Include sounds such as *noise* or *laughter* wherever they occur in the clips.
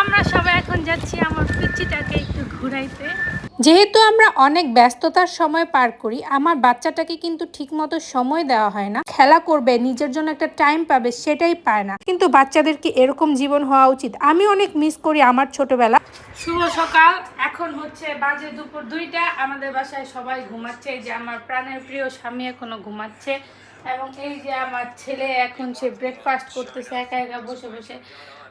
আমরা সবাই এখন যাচ্ছি আমার পিচ্চিটাকে একটু ঘুরাইতে। যেহেতু আমরা অনেক ব্যস্ততার সময় পার করি আমার বাচ্চাটাকে কিন্তু ঠিকমতো সময় দেওয়া হয় না। খেলা করবে নিজের জন্য একটা টাইম পাবে সেটাই পায় না। কিন্তু বাচ্চাদেরকে এরকম জীবন হওয়া উচিত? আমি অনেক মিস করি আমার ছোটবেলা। শুভ সকাল এখন হচ্ছে বাজে দুপুর দুইটা। আমাদের বাসায় সবাই ঘুমাচ্ছে। এই যে আমার প্রাণের প্রিয় স্বামী এখনও ঘুমাচ্ছে। এবং এই যে আমার ছেলে এখন সে ব্রেকফাস্ট করতেছে একা একা বসে বসে।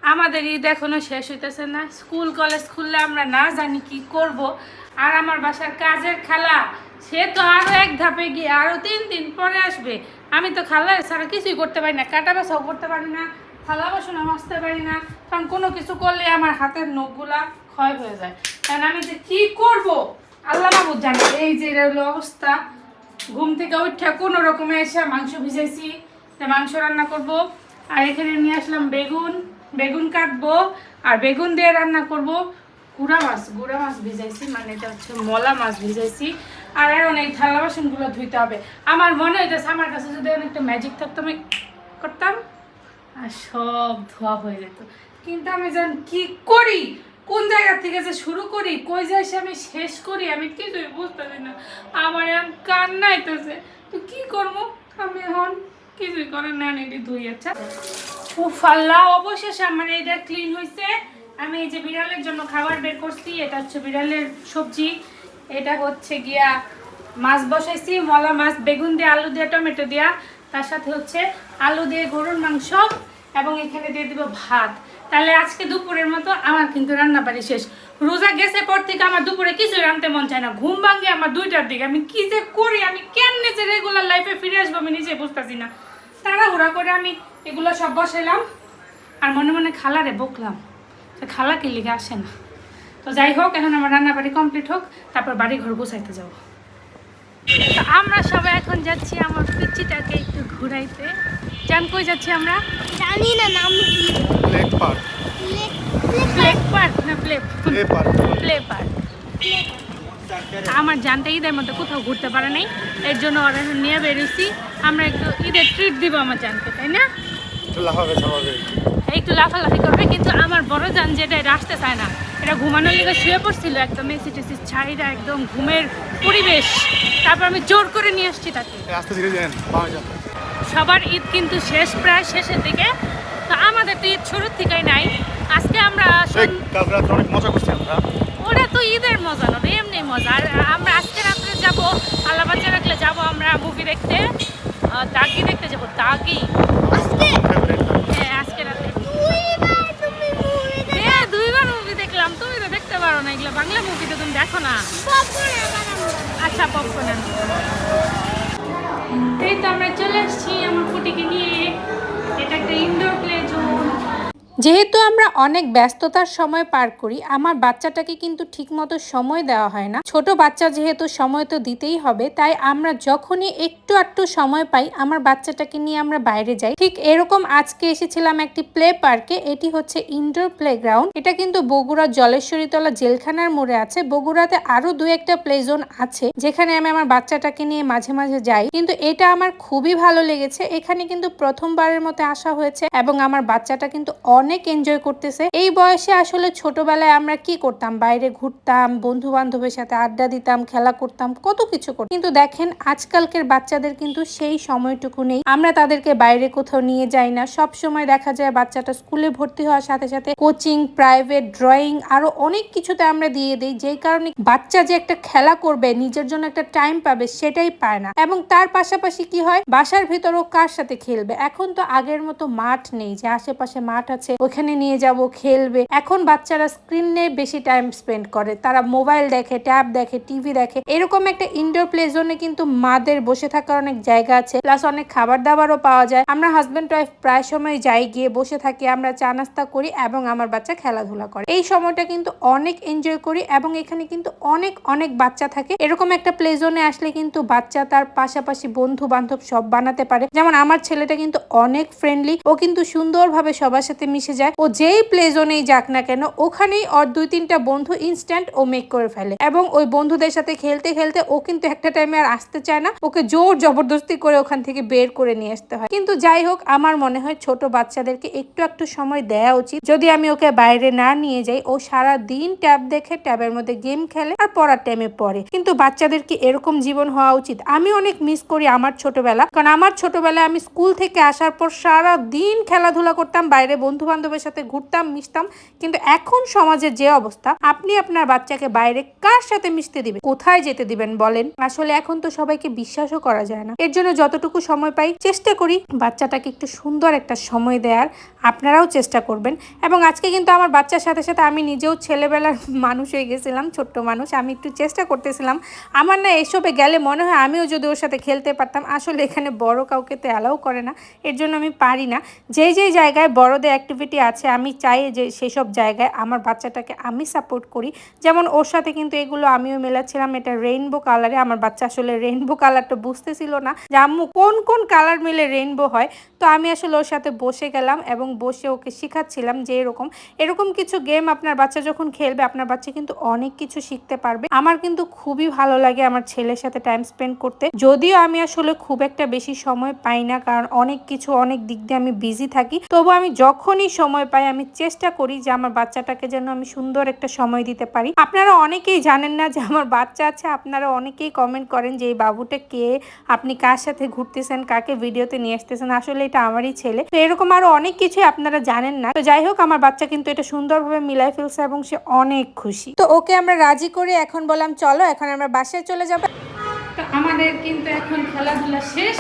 আমাদের ঈদ এখনও শেষ হইতেছে না। স্কুল, কলেজ খুললে আমরা না জানি কি করব। আর আমার বাসার কাজের খালা, সে তো আরও এক ধাপে গিয়ে আরও তিন দিন পরে আসবে। আমি তো খালা ছাড়া কিছুই করতে পারি না, কাটা বাসাও করতে পারি না, থালা বাসনও মাজতে পারি না, কারণ কোনো কিছু করলে আমার হাতের নখগুলা ক্ষয় হয়ে যায়। কারণ আমি যে কি করব? আল্লাহ মাহবুদ জানে। এই যে অবস্থা। ঘুম থেকে উঠে কোনো রকমে এসে মাংস ভিজাইছি মাংস রান্না করব। আর এখানে নিয়ে আসলাম বেগুন। বেগুন কাটবো আর বেগুন দিয়ে রান্না করব গুড়া মাছ গুড়া মাছ ভিজাইছি মানে এটা হচ্ছে মলা মাছ ভিজাইছি। আর এখন এই থালা বাসনগুলো ধুইতে হবে। আমার মনে হইতেছে আমার কাছে যদি অনেকটা ম্যাজিক থাকতো, আমি করতাম। আর সব ধোয়া হয়ে যেত। কিন্তু আমি জান কি করি? কোন জায়গা থেকে যে শুরু করি? কই যাই সে আমি শেষ করি? আমি কিছুই বুঝতেছি না। আমার এখন কান্না আইতেছে তো কি করব? আমি এখন কিছুই করার না এটি ধুই আচ্ছা। উফ, আল্লাহ, অবশেষে আমার এটা ক্লিন হয়েছে আমি এই যে বিড়ালের জন্য খাবার বের করছি, এটা হচ্ছে বিড়ালের সবজি। এটা হচ্ছে গিয়া মাছ বসাইছি, মলা মাছ, বেগুন দিয়ে, আলু দিয়ে, টমেটো দিয়া। তার সাথে হচ্ছে আলু দিয়ে গরুর মাংস এবং এখানে দিয়ে দিব ভাত। তাহলে আজকে দুপুরের মতো আমার কিন্তু রান্না বাড়ি শেষ। রোজা গেছে পর থেকে আমার দুপুরে কিছু রাঁধতে মন চায় না। ঘুম ভাঙে আমার দুইটার দিকে। আমি কি যে করি, আমি কেমনে যে রেগুলার লাইফে ফিরে আসব আমি নিজে বুঝতেছি না। তাড়াহুড়া করে আমি এগুলো সব বসাইলাম। আর মনে মনে খালারে বকলাম তো খালা কি লিগে আসে না। তো যাই হোক এখন আমার রান্না বাড়ি কমপ্লিট হোক তারপর বাড়ি ঘর গুছাইতে যাব। তো আমরা সবাই এখন যাচ্ছি আমার পিচ্চিটাকে একটু ঘুরাইতে। জান কই যাচ্ছি আমরা? জানি না নাম কি? লেক পার্ক প্লে পার্ক না play play park play park আমার জানতে ঈদের মধ্যে কোথাও ঘুরতে পারে নাই। এর জন্য ওরা এখন নিয়ে বেরোছি আমরা একটু ঈদের ট্রিট দিব আমার জানতে তাই না? একটু লাফালাফি করবে কিন্তু আমার বড় যান যেটা এটা আসতে চায় না। এটা ঘুমানোর লিগে শুয়ে পড়ছিল একদম এসি টেসি ছাইরা একদম ঘুমের পরিবেশ। তারপর আমি জোর করে নিয়ে আসছি তাকে। সবার ঈদ কিন্তু শেষ প্রায় শেষের দিকে। তো আমাদের তো ঈদ শুরুর থেকেই নাই। আজকে আমরা সেই সন- অনেক মজা করছি আমরা। ওটা তো ঈদের মজা না এমনি মজা। আর আমরা আজকে রাত্রে যাব আল্লাহ বাচ্চা রাখলে যাব আমরা মুভি দেখতে। দাগি দেখতে যাব দাগি। হ্যাঁ আজকে রাত্রে। দুইবার তুমি মুভি হ্যাঁ দুইবার মুভি দেখলাম। তুমি তো দেখতে পারো না এগুলো। বাংলা মুভি তো তুমি দেখো না। আচ্ছা পপকর্ন এই তো আমরা চলে আসছি আমার কুটিকে নিয়ে। এটা একটা ইনডোর প্লে জোন যেহেতু আমরা অনেক ব্যস্ততার সময় পার করি, আমার বাচ্চাটাকে কিন্তু ঠিকমতো সময় দেওয়া হয় না। ছোট বাচ্চা যেহেতু সময় তো দিতেই হবে, তাই আমরা যখনই একটু একটু সময় পাই, আমার বাচ্চাটাকে নিয়ে আমরা বাইরে যাই। ঠিক এরকম আজকে এসেছিলাম একটি প্লে পার্কে, এটি হচ্ছে ইনডোর প্লে গ্রাউন্ড এটা কিন্তু বগুড়া জলেশ্বরীতলা জেলখানার মোড়ে আছে। বগুড়াতে আরও দু একটা প্লে জোন আছে, যেখানে আমি আমার বাচ্চাটাকে নিয়ে মাঝে মাঝে যাই। কিন্তু এটা আমার খুবই ভালো লেগেছে। এখানে কিন্তু প্রথমবারের মতো আসা হয়েছে এবং আমার বাচ্চাটা কিন্তু অনেক এনজয় করতেছে। এই বয়সে আসলে ছোটবেলায় আমরা কি করতাম? বাইরে ঘুরতাম বন্ধু বান্ধবের সাথে আড্ডা দিতাম, খেলা করতাম, কত কিছু করতাম। কিন্তু দেখেন, আজকালকের বাচ্চাদের কিন্তু সেই সময়টুকু নেই। আমরা তাদেরকে বাইরে কোথাও নিয়ে যাই না। সব সময় দেখা যায় বাচ্চাটা স্কুলে ভর্তি হওয়ার সাথে সাথে কোচিং প্রাইভেট ড্রয়িং আরও অনেক কিছুতে আমরা দিয়ে দিই, যেই কারণে বাচ্চা যে একটা খেলা করবে, নিজের জন্য একটা টাইম পাবে, সেটাই পায় না। এবং তার পাশাপাশি কি হয়? বাসার ভিতরেও কার সাথে খেলবে? এখন তো আগের মতো মাঠ নেই, যে আশেপাশে মাঠ আছে। ওখানে নিয়ে যাব, খেলবে। এখন বাচ্চারা স্ক্রিনে বেশি টাইম স্পেন্ড করে। তারা মোবাইল দেখে ট্যাব দেখে টিভি দেখে। এরকম একটা ইনডোর প্লে জোনে কিন্তু মাদের বসে থাকার অনেক জায়গা আছে। প্লাস অনেক খাবার দাবারও পাওয়া যায়। আমরা হাজব্যান্ড ওয়াইফ প্রায় সময় যাই, গিয়ে বসে থাকি। আমরা চা নাস্তা করি এবং আমার বাচ্চা খেলাধুলা করে। এই সময়টা কিন্তু অনেক এনজয় করি এবং এখানে কিন্তু অনেক অনেক বাচ্চা থাকে। এরকম একটা প্লে জোনে আসলে কিন্তু বাচ্চা তার পাশাপাশি বন্ধু বান্ধব সব বানাতে পারে। যেমন আমার ছেলেটা কিন্তু অনেক ফ্রেন্ডলি ও কিন্তু সুন্দরভাবে সবার সাথে মিশে পৌঁছে যায় ও যেই প্লে জোনেই যাক না কেন, ওখানেই ওর দুই তিনটা বন্ধু ইনস্ট্যান্ট ও মেক করে ফেলে। এবং ওই বন্ধুদের সাথে খেলতে খেলতে ও কিন্তু একটা টাইমে আর আসতে চায় না, ওকে জোর জবরদস্তি করে ওখান থেকে বের করে নিয়ে আসতে হয়। কিন্তু যাই হোক, আমার মনে হয় ছোট বাচ্চাদেরকে একটু একটু সময় দেওয়া উচিত। যদি আমি ওকে বাইরে না নিয়ে যাই, ও সারা দিন ট্যাব দেখে ট্যাবের মধ্যে গেম খেলে আর পড়ার টাইমে পড়ে। কিন্তু বাচ্চাদের কি এরকম জীবন হওয়া উচিত। আমি অনেক মিস করি আমার ছোটবেলা। কারণ আমার ছোটবেলায় আমি স্কুল থেকে আসার পর সারা দিন খেলাধুলা করতাম, বাইরে বন্ধু বান্ধবের সাথে ঘুরতাম, মিশতাম। কিন্তু এখন সমাজের যে অবস্থা, আপনি আপনার বাচ্চাকে বাইরে কার সাথে মিশতে দিবেন? কোথায় যেতে দিবেন বলেন? আসলে এখন তো সবাইকে বিশ্বাসও করা যায় না। এর জন্য যতটুকু সময় পাই চেষ্টা করি বাচ্চাটাকে একটু সুন্দর একটা সময় দেওয়ার আপনারাও চেষ্টা করবেন। এবং আজকে কিন্তু আমার বাচ্চার সাথে সাথে আমি নিজেও ছেলেবেলার *laughs* মানুষ হয়ে গেছিলাম, ছোট্ট মানুষ। আমি একটু চেষ্টা করতেছিলাম। আমার না এসবে গেলে মনে হয় আমিও যদি ওর সাথে খেলতে পারতাম, আসলে এখানে বড় কাউকে তো অ্যালাউ করে না। এর জন্য আমি পারি না। যেই যেই জায়গায় বড়দের অ্যাক্টিভিটি আছে, আমি চাই যে সেসব জায়গায় আমার বাচ্চাটাকে আমি সাপোর্ট করি। যেমন ওর সাথে কিন্তু এগুলো আমিও মেলাচ্ছিলাম, এটা রেইনবো কালারে আমার বাচ্চা আসলে রেইনবো কালারটা বুঝতেছিল না। যে আম্মু, কোন কোন কালার মিলে রেইনবো হয়? তো আমি আসলে ওর সাথে বসে গেলাম এবং বসে ওকে শেখাচ্ছিলাম যে এরকম এরকম কিছু গেম আপনার বাচ্চা যখন খেলবে, আপনার বাচ্চা কিন্তু অনেক কিছু শিখতে পারবে। আমার কিন্তু খুবই ভালো লাগে আমার ছেলের সাথে টাইম স্পেন্ড করতে। যদিও আমি আসলে খুব একটা বেশি সময় পাই না, কারণ অনেক কিছু অনেক দিক দিয়ে আমি বিজি থাকি, তবু আমি যখনই সময় পাই, আমি চেষ্টা করি যে আমার বাচ্চাটাকে যেন আমি সুন্দর একটা সময় দিতে পারি। আপনারা অনেকেই জানেন না যে আমার বাচ্চা আছে, আপনারা অনেকেই কমেন্ট করেন যে এই বাবুটা কে, আপনি কার সাথে ঘুরতেছেন, কাকে ভিডিওতে নিয়ে আসতেছেন, আসলে এটা আমারই ছেলে। তো এরকম আরও অনেক কিছুই আপনারা জানেন না। তো যাই হোক, আমার বাচ্চা কিন্তু এটা সুন্দরভাবে মিলাই ফেলছে এবং সে অনেক খুশি। তো ওকে আমরা রাজি করে এখন বললাম, চলো, এখন আমরা বাসায় চলে যাব। তো আমাদের কিন্তু এখন খেলাধুলা শেষ।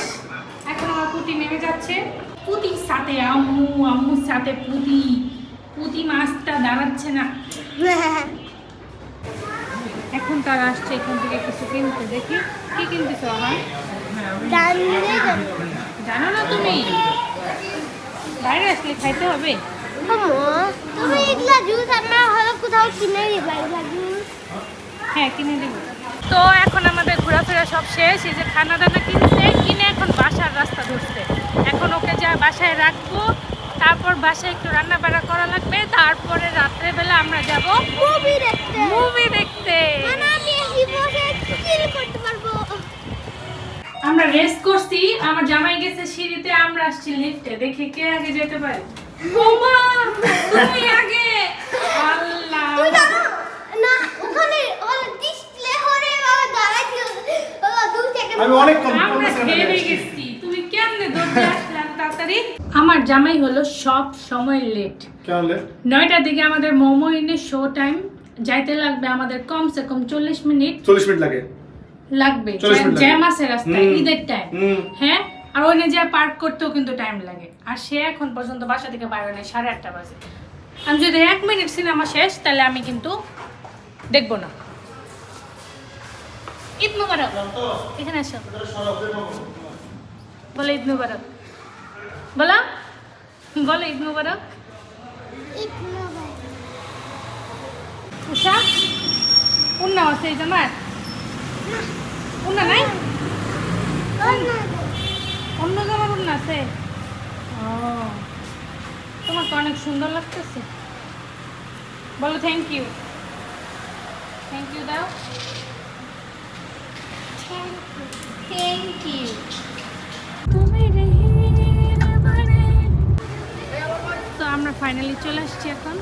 এখন আমার পুটি নেমে যাচ্ছে। পুতির সাথে আম্মু, আম্মুর সাথে পুতি। পুতি মাছটা দাঁড়াচ্ছে না। এখন তার আসছে এখান থেকে কিছু কিনতে। দেখি, কি কিনতেছো আমার জানো না তুমি? বাইরে আসলে খাইতে হবে। কোথাও হ্যাঁ কিনে দেবো। তো এখন আমাদের ঘোরাফেরা সব শেষ। এই যে খানা দানা কিনছে, কিনে এখন বাসার রাস্তা ধরছে। এখন ওকে যা বাসায় রাখব তারপর বাসায় একটু রান্না বান্না করা লাগবে তারপরে রাত্রেবেলা আমরা যাব মুভি দেখতে। মুভি দেখতে। মানে আমরা রেস্ট করছি আমার জামাই গেছে সিঁড়িতে আমরা আসছি লিফটে দেখি কে আগে যেতে পারে। ওমা তুমি আগে। আল্লাহ। না ওখানে ওখানে ডিসপ্লে হরে বাবা দাঁড়াইছিল বাবা দূর থেকে আমি অনেক কম আমরা হেরে গেছি তুমি কেমনে দৌড়ে আসলাম তাড়াতাড়ি। আমার জামাই হলো সব সময় লেট কেন নয়টার দিকে আমাদের মোমো এনে শো টাইম যাইতে লাগবে আমাদের কমসে কম চল্লিশ মিনিট। চল্লিশ মিনিট লাগে। লাগবে। 40 মিনিট লাগে। জ্যাম আছে রাস্তায় ঈদের টাইম হ্যাঁ? আর ওখানে যা পার্ক করতেও কিন্তু টাইম লাগে। আর সে এখন পর্যন্ত বাসা থেকে বাইরে নেই সাড়ে আটটা বাজে। আমি যদি এক মিনিট সিনেমা শেষ তাহলে আমি কিন্তু দেখব না। ঈদ মুবারক। এখানে আসো। বলো ঈদ মুবারক। বলো? বলো ঈদ মুবারক। উষা উন্না আছে এই তোমার উন্না নাই? অন্য জামার উন্না আছে? ও তোমাকে অনেক সুন্দর লাগতেছে। বলো থ্যাংক ইউ থ্যাংক ইউ দাও। থ্যাংক ইউ তো আমরা ফাইনালি চলে আসছি এখন।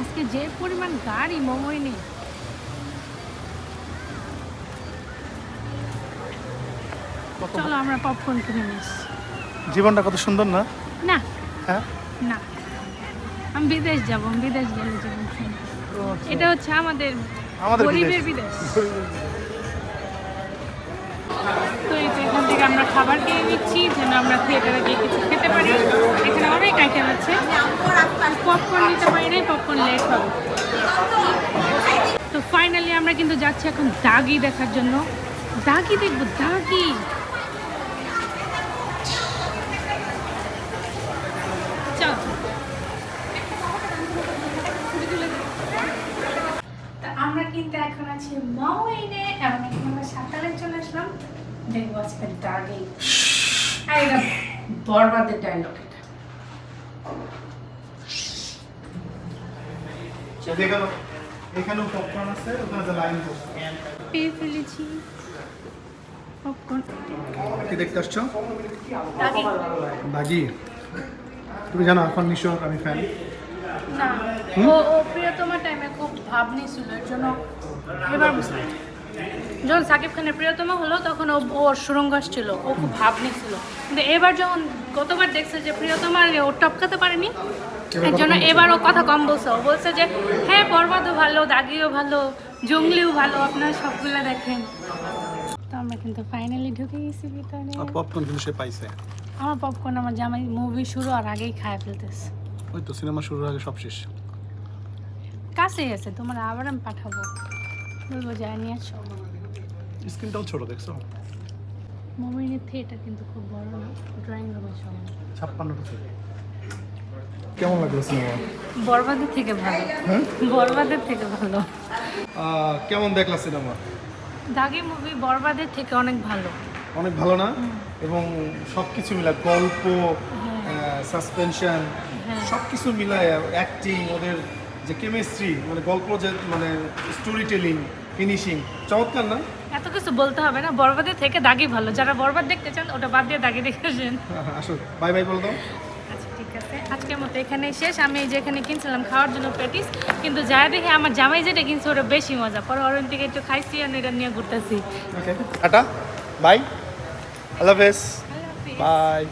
আজকে যে পরিমাণ গাড়ি মোমোই নেই চলো আমরা পপকর্ন কিনে নিস জীবনটা কত সুন্দর না? না। হ্যাঁ? না। আমি বিদেশ যাব বিদেশ গেলে জীবন সুন্দর। এটা হচ্ছে আমাদের আমাদের গরিবের বিদেশ। তো এই যে এখান থেকে আমরা খাবার কিনে নিচ্ছি যেন আমরা থিয়েটারে গিয়ে কিছু খেতে পারি। এখানে অনেক আইটেম আছে। পপকর্ন নিতে পারি নাই পপকর্ন লেট হবে। তো ফাইনালি আমরা কিন্তু যাচ্ছি এখন দাগি দেখার জন্য। দাগি দেখব দাগি। কিন্তু এখন আছি মাওয়াইনে এবং এখন আমরা সাঁতারে চলে আসলাম। দেখব আজকে ডাগেই আর এটা বরবাদের ডায়লগ এটা। এখানেও পপকর্ন আছে ওখানে যে লাইন পেয়ে ফেলেছি। পপকর্ন কি দেখতে আসছো? ডাগি বাগি। তুমি জানো আরফান নিশোর আমি ফ্যান না ও ও প্রিয়তমা টাইমে খুব ভাব নিয়েছিল এর জন্য এবার যখন সাকিব খানের প্রিয়তমা হলো তখন ও ওর সুরঙ্গ ছিল ও খুব ভাব নিয়েছিল। কিন্তু এবার যখন গতবার দেখছে যে প্রিয়তমা ও টপকাতে পারেনি এর জন্য এবার ও কথা কম বলছে। ও বলছে যে হ্যাঁ বরবাদও ভালো দাগিও ভালো জঙ্গলিও ভালো আপনারা সবগুলো দেখেন। তো আমরা কিন্তু ফাইনালি ঢুকে গেছি ভিতরে। পপকর্ন কিন্তু সে পাইছে। আমার পপকর্ন আমার জামাই মুভি শুরু আর আগেই খায় ফেলতেছে। ওই তো সিনেমা শুরুর আগে সব শেষ। কাছেই আছে তোমার আবার আমি পাঠাবো। বলব যাই নিয়ে আসো। স্ক্রিনটাও ছোট দেখছ? মুভির থিয়েটার কিন্তু খুব বড় না ড্রয়িং রুমের সমান। ছাপ্পান্নটা ছিল কেমন লাগল সিনেমা বরবাদের থেকে ভালো। বরবাদের থেকে ভালো। কেমন দেখলা সিনেমা দাগি মুভি বরবাদের থেকে অনেক ভালো। অনেক ভালো না? এবং সব কিছু মিলা গল্প সাসপেনশন সব কিছু মিলায় অ্যাক্টিং ওদের যে কেমিস্ট্রি মানে গল্প যে মানে স্টোরি টেলিং ফিনিশিং চমৎকার না? এত কিছু বলতে হবে না বরবাদের থেকে দাগি ভালো। যারা বরবাদ দেখতে চান ওটা বাদ দিয়ে দাগি দেখে আসেন। আসো বাই বাই বলে দাও। আচ্ছা ঠিক আছে। আজকের মতো এখানে শেষ। আমি এই যে এখানে কিনছিলাম খাওয়ার জন্য প্যাটিস কিন্তু যাই দেখে আমার জামাই যেটা কিনছে ওটা বেশি মজা। পরে ওর থেকে একটু খাইছি আর এটা নিয়ে ঘুরতেছি। ওকে টাটা বাই আল্লাহ হাফেজ। বাই